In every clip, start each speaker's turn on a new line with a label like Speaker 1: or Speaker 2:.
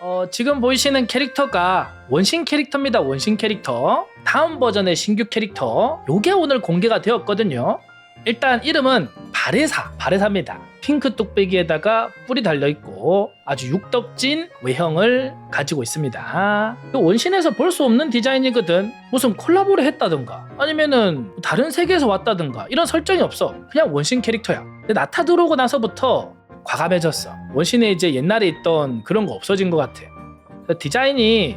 Speaker 1: 어, 지금 보이시는 캐릭터가 원신 캐릭터입니다. 원신 캐릭터. 다음 버전의 신규 캐릭터. 요게 오늘 공개가 되었거든요. 일단 이름은 바레사, 바레사입니다. 핑크 뚝배기에다가 뿔이 달려있고 아주 육덕진 외형을 가지고 있습니다. 이 원신에서 볼 수 없는 디자인이거든. 무슨 콜라보를 했다든가 아니면은 다른 세계에서 왔다든가 이런 설정이 없어. 그냥 원신 캐릭터야. 근데 나타 들어오고 나서부터 과감해졌어. 원신에 이제 옛날에 있던 그런 거 없어진 것 같아. 디자인이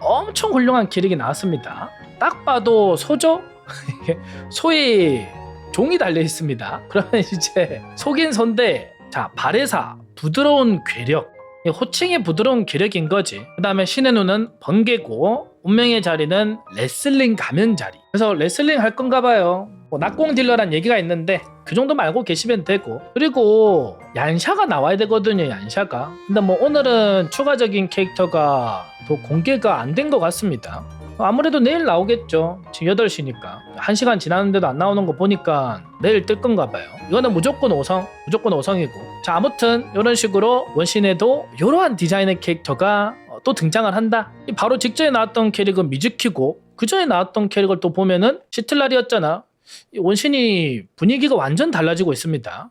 Speaker 1: 엄청 훌륭한 캐릭이 나왔습니다. 딱 봐도 소죠? 소의 종이 달려 있습니다. 그러면 이제 속인 손데 자 발해사 부드러운 괴력 이 호칭이 부드러운 괴력인 거지. 그 다음에 신의 눈은 번개고 운명의 자리는 레슬링 가면 자리. 그래서 레슬링 할 건가 봐요. 뭐 낙공 딜러란 얘기가 있는데 그 정도만 알고 계시면 되고. 그리고 얀샤가 나와야 되거든요 얀샤가. 근데 뭐 오늘은 추가적인 캐릭터가 더 공개가 안 된 것 같습니다. 아무래도 내일 나오겠죠. 지금 8시니까. 1시간 지났는데도 안 나오는 거 보니까 내일 뜰 건가 봐요. 이거는 무조건 5성 무조건 5성이고. 자 아무튼 이런 식으로 원신에도 이러한 디자인의 캐릭터가 어, 또 등장을 한다. 이 바로 직전에 나왔던 캐릭은 미즈키고 그 전에 나왔던 캐릭을 또 보면은 시틀날이었잖아. 이 원신이 분위기가 완전 달라지고 있습니다.